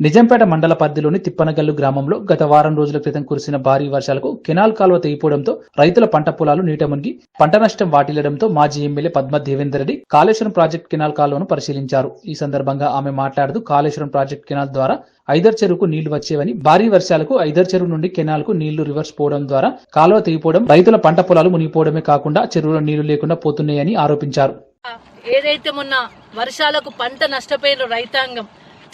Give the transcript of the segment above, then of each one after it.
నిజంపేట మండల పరిధిలోని తిప్పనగల్లు గ్రామంలో గత వారం రోజుల క్రితం కురిసిన భారీ వర్షాలకు కెనాల్ కాలువ తెగిపోవడంతో రైతుల పంట పొలాలు నీట మునిగి పంట నష్టం వాటిల్లడంతో మాజీ MLA Padma Devender Reddy Kaleshwaram project canal కాలువను పరిశీలించారు. ఈ సందర్భంగా ఆమె మాట్లాడుతూ కాళేశ్వరం ప్రాజెక్ట్ కెనాల్ ద్వారా ఐదర్ చెరువుకు నీళ్ళు వచ్చేవని భారీ వర్షాలకు ఐదర్ చెరువు నుండి కెనాల్కు నీళ్ళు రివర్స్ పోవడం ద్వారా కాలువ తెగిపోవడం రైతుల పంట పొలాలు మునిగిపోవడమే కాకుండా చెరువులో నీళ్ళు లేకుండా పోతున్నాయని ఆరోపించారు. ఏదైతే మొన్న వర్షాలకు పంట నష్టపోయిన రైతాంగం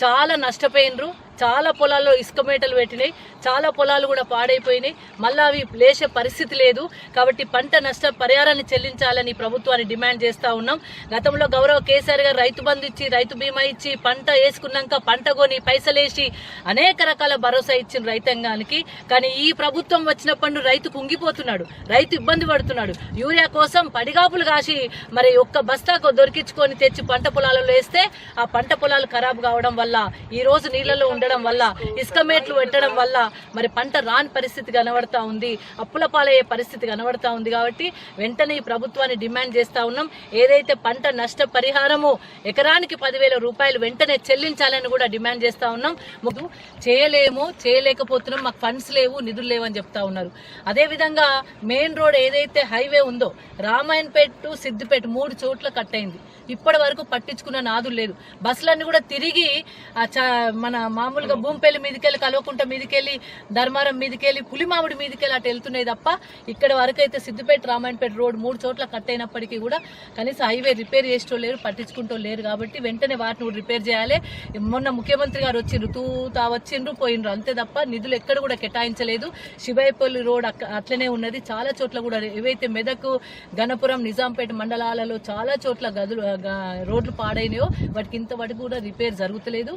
చాలా నష్టపోయినరు. చాలా పొలాల్లో ఇసుక మేటలు పెట్టినాయి. చాలా పొలాలు కూడా పాడైపోయినాయి. మళ్ళీ అవి లేచే పరిస్థితి లేదు. కాబట్టి పంట నష్ట పరిహారాన్ని చెల్లించాలని ప్రభుత్వాన్ని డిమాండ్ చేస్తా ఉన్నాం. గతంలో గౌరవ కేసీఆర్ గారు రైతు బంధు ఇచ్చి రైతు బీమా ఇచ్చి పంట వేసుకున్నాక పంట కొని పైసలేసి అనేక రకాల భరోసా ఇచ్చిన రైతాంగానికి. కానీ ఈ ప్రభుత్వం వచ్చినప్పుడు రైతు కుంగిపోతున్నాడు. రైతు ఇబ్బంది పడుతున్నాడు. యూరియా కోసం పడిగాపులు కాసి మరి ఒక్క బస్తాకు దొరికించుకొని తెచ్చి పంట పొలాలలో వేస్తే ఆ పంట పొలాలు ఖరాబ్ కావడం వల్ల ఈ రోజు నీళ్ళలో ఉండడం వల్ల ఇసుక మేట్లు పెట్టడం వల్ల మరి పంట రాని పరిస్థితి కనబడతా ఉంది. అప్పుల పాలయ్యే పరిస్థితి కనబడతా ఉంది కాబట్టి వెంటనే ఈ ప్రభుత్వాన్ని డిమాండ్ చేస్తా ఉన్నాం. ఏదైతే పంట నష్ట పరిహారము ఎకరానికి పదివేల రూపాయలు వెంటనే చెల్లించాలని కూడా డిమాండ్ చేస్తా ఉన్నాం. చేయలేము చేయలేకపోతున్నాం. మాకు ఫండ్స్ లేవు నిధులు లేవు అని చెప్తా ఉన్నారు. అదే విధంగా మెయిన్ రోడ్ ఏదైతే హైవే ఉందో రామాయణపేట టు సిద్దిపేట మూడు చోట్ల కట్ అయింది. ఇప్పటి వరకు పట్టించుకున్న నాదులు లేదు బస్సులన్నీ కూడా తిరిగి మన చ- మామూలుగా భూమిపల్లి మీదకెళ్ళి కల్వకుంట మీదకెళ్ళి ధర్మారం మీదకెళ్ళి పులిమామిడి మీదకెళ్ళి అటు వెళ్తున్నాయి తప్ప ఇక్కడ వరకు అయితే సిద్దిపేట రామాయణపేట రోడ్ మూడు చోట్ల కట్ అయినప్పటికీ కూడా కనీసం హైవే రిపేర్ చేసేటో లేరు పట్టించుకుంటూ లేరు కాబట్టి వెంటనే వాటిని రిపేర్ చేయాలి. మొన్న ముఖ్యమంత్రి గారు వచ్చిండ్రు తూతా వచ్చిండ్రు పోయిండ్రు అంతే తప్ప నిధులు ఎక్కడ కూడా కేటాయించలేదు. శివాయిపల్లి రోడ్ అట్లనే ఉన్నది. చాలా చోట్ల కూడా ఏవైతే మెదక్ గణపురం నిజాంపేట మండలాలలో చాలా చోట్ల గదులు రోడ్లు పాడైనాయో వాటికి ఇంతవరకు కూడా రిపేర్ జరుగుతలేదు.